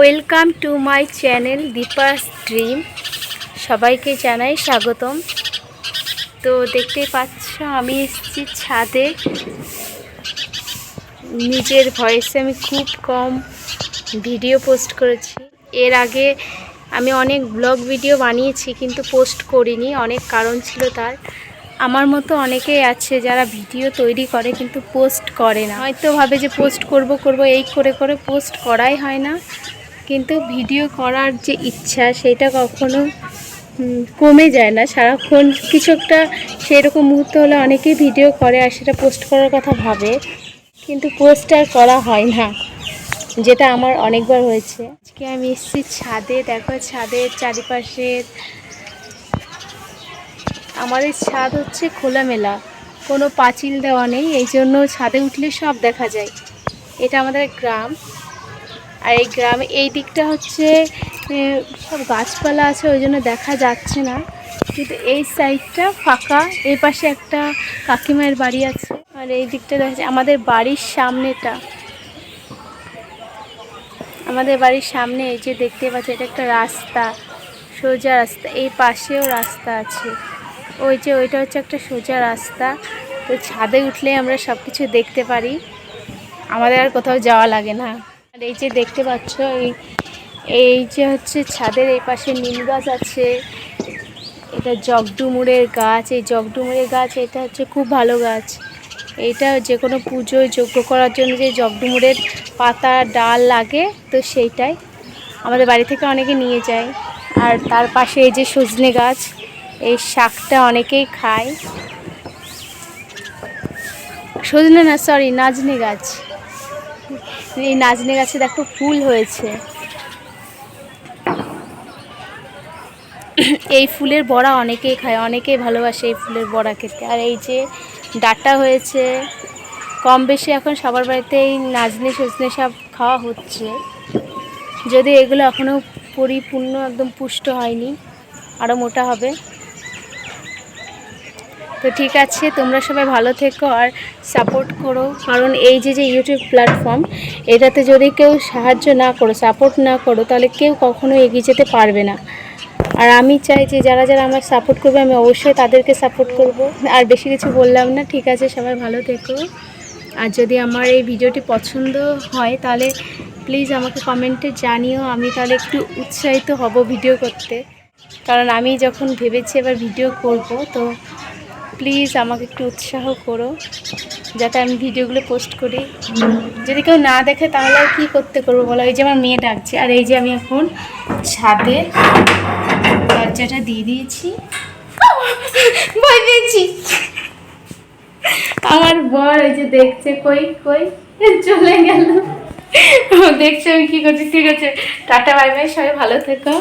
Welcome to my channel Deepa's dream সবাইকে জানাই স্বাগতম। তো দেখতে পাচ্ছ, আমি এসেছি ছাদে। নিজের ভয়েসে আমি খুব কম ভিডিও পোস্ট করেছি। এর আগে আমি অনেক ব্লগ ভিডিও বানিয়েছি, কিন্তু পোস্ট করিনি, অনেক কারণ ছিল তার। আমার মতো অনেকেই আছে যারা ভিডিও তৈরি করে, কিন্তু পোস্ট করে না। হয়তো ভাবে যে পোস্ট করব করব, এই করে করে পোস্ট করাই হয় না। কিন্তু ভিডিও করার যে ইচ্ছা সেটা কখনো কমে যায় না। সারাক্ষণ কিছু একটা সেরকম মুহূর্ত হলে অনেকেই ভিডিও করে আর সেটা পোস্ট করার কথা ভাবে, কিন্তু পোস্ট আর করা হয় না, যেটা আমার অনেকবার হয়েছে। আজকে আমি এসেছি ছাদে, দেখো ছাদের চারিপাশের আমাদের ছাদ হচ্ছে খোলামেলা, কোনো পাঁচিল দেওয়া নেই, এই জন্য ছাদে উঠলে সব দেখা যায়। এটা আমাদের গ্রাম। আর এই গ্রামে, এই দিকটা হচ্ছে সব গাছপালা আছে, ওই জন্য দেখা যাচ্ছে না। কিন্তু এই সাইডটা ফাঁকা, এই পাশে একটা কাকিমায়ের বাড়ি আছে। আর এই দিকটা দেখা আমাদের বাড়ির সামনেটা। আমাদের বাড়ির সামনে এই যে দেখতে পাচ্ছি, এটা একটা রাস্তা, সোজা রাস্তা, এই পাশেও রাস্তা আছে। ওই যে ওইটা হচ্ছে একটা সোজা রাস্তা, তো ছাদে উঠলে আমরা সব কিছু দেখতে পারি। আমাদের আর কোথাও যাওয়া লাগে না। এই যে দেখতে পাচ্ছ, এই এই যে হচ্ছে ছাদের এই পাশে নিম গাছ আছে। এটা জগডুমুরের গাছ, এই জগডুমুরের গাছ, এটা হচ্ছে খুব ভালো গাছ। এইটা যে কোনো পুজোয় যোগ্য করার জন্য যে জগডুমুরের পাতা, ডাল লাগে, তো সেইটাই। আমাদের বাড়ি থেকে অনেকে নিয়ে যায়। আর তার পাশে এই যে সজনে গাছ, এই শাকটা অনেকেই খায়। সজনে না সরি নাজনে গাছ। এই নাজনে গাছে দেখো ফুল হয়েছে। এই ফুলের বড়া অনেকেই খায়, অনেকেই ভালোবাসে এই ফুলের বড়া খেতে। আর এই যে ডাটা হয়েছে, কম বেশি এখন সবার বাড়িতে এই নাজনে সজনে সব খাওয়া হচ্ছে। যদি এগুলো এখনও পরিপূর্ণ, একদম পুষ্ট হয়নি আরও মোটা হবে। তো ঠিক আছে, তোমরা সবাই ভালো থেকো আর সাপোর্ট করো। কারণ এই যে যে ইউটিউব প্ল্যাটফর্ম এটাতে যদি কেউ সাহায্য না করো সাপোর্ট না করো, তাহলে কেউ কখনো এগিয়ে যেতে পারবে না। আর আমি চাই যে, যারা যারা আমার সাপোর্ট করবে, আমি অবশ্যই তাদেরকে সাপোর্ট করব। আর বেশি কিছু বললাম না, ঠিক আছে, সবাই ভালো থেকো। আর যদি আমার এই ভিডিওটি পছন্দ হয়, তাহলে প্লিজ আমাকে কমেন্টে জানিও, আমি তাহলে একটু উৎসাহিত হব ভিডিও করতে। কারণ আমি যখন ভেবেছি এবার ভিডিও করব, তো প্লিজ আমাকে একটু উৎসাহ করো, যাতে আমি ভিডিওগুলো পোস্ট করি। যদি কেউ না দেখে, তাহলে আর কী করতে করব বলো? এই যে আমার মেয়ে ডাকছে, আর এই যে আমি এখন ছাদে দরজাটা দিয়ে দিয়েছি। ভয় আমার বর এই যে দেখছে, কই কই? চলে গেল। দেখছে আমি কি করছি, ঠিক আছে। টাটা, বাই বাই, সবাই ভালো থেকো।